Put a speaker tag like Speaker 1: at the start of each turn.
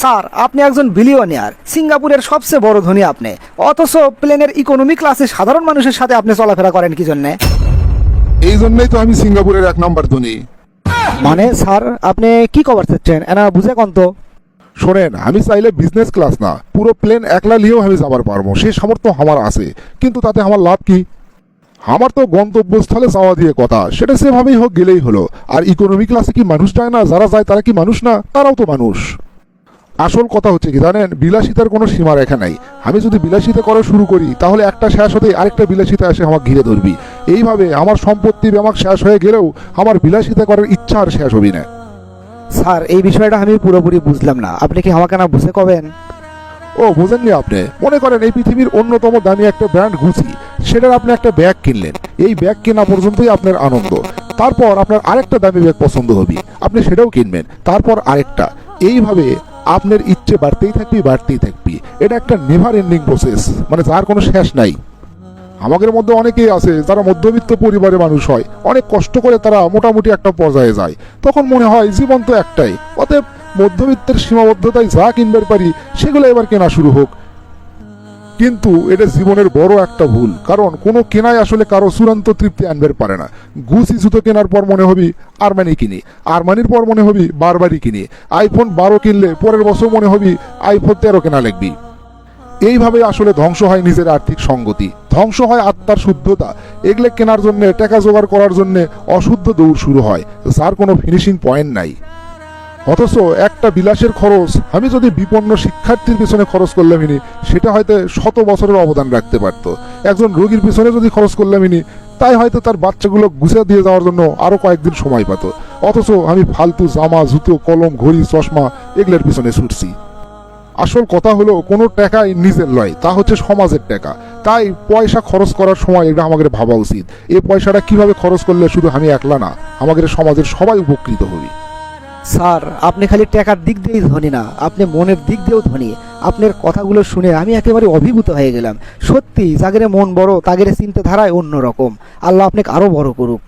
Speaker 1: Sir আপনি একজন billionaire. সিঙ্গাপুরের সবচেয়ে বড় ধনী আপনি। অথচ প্লেনের ইকোনমি ক্লাসে সাধারণ মানুষের সাথে আপনি চলাফেরা করেন কি জন্যে?
Speaker 2: এই জন্যই তো আমি সিঙ্গাপুরের এক নম্বর ধনী।
Speaker 1: মানে স্যার আপনি কি কভার চাচ্ছেন? এনা বুঝে কন্ত
Speaker 2: শোনেন আমি চাইলে বিজনেস ক্লাস না পুরো প্লেন একলা নিয়েও আমি যাবার পারব। সেই সামর্থ্য আমার আছে। কিন্তু তাতে আমার লাভ কি? আমার তো গন্তব্যস্থলে যাওয়া দিয়ে কথা। সেটা সেভাবেই হোক গেলেই হলো। আর ইকোনমি ক্লাসে কি মানুষ যায় না? যারা যায় তারা কি মানুষ না? তারাও তো মানুষ। আসল কথা হচ্ছে কি জানেন বিলাসিতার কোনো সীমা রেখা নাই। আমি যদি বিলাসিতা করা শুরু করি তাহলে একটা শেষ হতে আরেকটা বিলাসিতা এসে আমাকে ঘিরে ধরবি। এইভাবে আমার সম্পত্তি আমার শেষ হয়ে গেলেও আমার বিলাসিতা করার ইচ্ছা আর শেষ হবি না।
Speaker 1: স্যার এই বিষয়টা আমি পুরোপুরি বুঝলাম না। আপনি কি আমাকে না বুঝে কবেন?
Speaker 2: ও বুঝেননি আপনি? মনে করেন এই পৃথিবীর অন্যতম দামি একটা ব্র্যান্ড গুচি। সেটার আপনি একটা ব্যাগ কিনলেন। এই ব্যাগ কেনা পর্যন্তই আপনার আনন্দ। তারপর আপনার আরেকটা দামি ব্যাগ পছন্দ হবে। আপনি সেটাও কিনবেন। তারপর আরেকটা। এইভাবে আপনার ইচ্ছে বাড়তেই থাকবি বাড়তেই থাকবি। এটা একটা নেভার এন্ডিং প্রসেস মানে যার কোনো শেষ নাই। আমাদের মধ্যে অনেকেই আছে, যারা মধ্যবিত্ত পরিবারের মানুষ হয়। অনেক কষ্ট করে তারা মোটামুটি একটা পর্যায়ে যায়। তখন মনে হয় জীবন তো একটাই। অতএব মধ্যবিত্তের সীমাবদ্ধতায় যা কিনবার পারি, সেগুলো এবার কেনা শুরু হোক। কিন্তু এটা জীবনের বড় একটা ভুল। কারণ কোনো কেনাই আসলে কারও চূড়ান্ত তৃপ্তি আনবার পারে না। গুচি জুতো কেনার পর মনে হবি আরমানি কিনি। আরমানির পর মনে হবি বারবারই কিনি। আইফোন বারো কিনলে পরের বছর মনে হবি আইফোন তেরো কেনা লাগবি। এইভাবে আসলে ধ্বংস হয় নিজের আর্থিক সঙ্গতি। ধ্বংস হয় আত্মার শুদ্ধতা। এগুলো কেনার জন্য, টাকা জোগাড় করার জন্য অশুদ্ধ দৌড় শুরু হয়, যার কোনো ফিনিশিং পয়েন্ট নাই। অথচ একটা বিলাসের খরচ, আমি যদি বিপন্ন শিক্ষার্থীর পিছনে খরচ করলাম ইনি, সেটা হয়তো শত বছরের অবদান রাখতে পারতো। একজন রোগীর পিছনে যদি খরচ করলাম ইনি, তাই হয়তো তার বাচ্চাগুলো গুছিয়ে দিয়ে যাওয়ার জন্য আরও কয়েকদিন সময় পাতো। অথচ আমি ফালতু জামা, জুতো, কলম, ঘড়ি, চশমা, এগুলোর পিছনে ছুটছি। আসল কথা হলো, কোনো টাকাই নিজের লয়, তা হচ্ছে সমাজের টাকা। তাই পয়সা খরচ করার সময় এটা আমাদের ভাবা উচিত। এই পয়সাটা কীভাবে খরচ করলে শুধু আমি একলা না, আমাদের সমাজের সবাই উপকৃত হবি।
Speaker 1: স্যার, আপনি খালি টাকার দিক দিয়েই ধনী না, আপনি মনের দিক দিয়েও ধনী। আপনার কথাগুলো শুনে আমি একেবারে অভিভূত হয়ে গেলাম। সত্যি যাগের মন বড়, তাগের চিন্তাধারায় অন্যরকম। আল্লাহ আপনাকে আরও বড় করুক।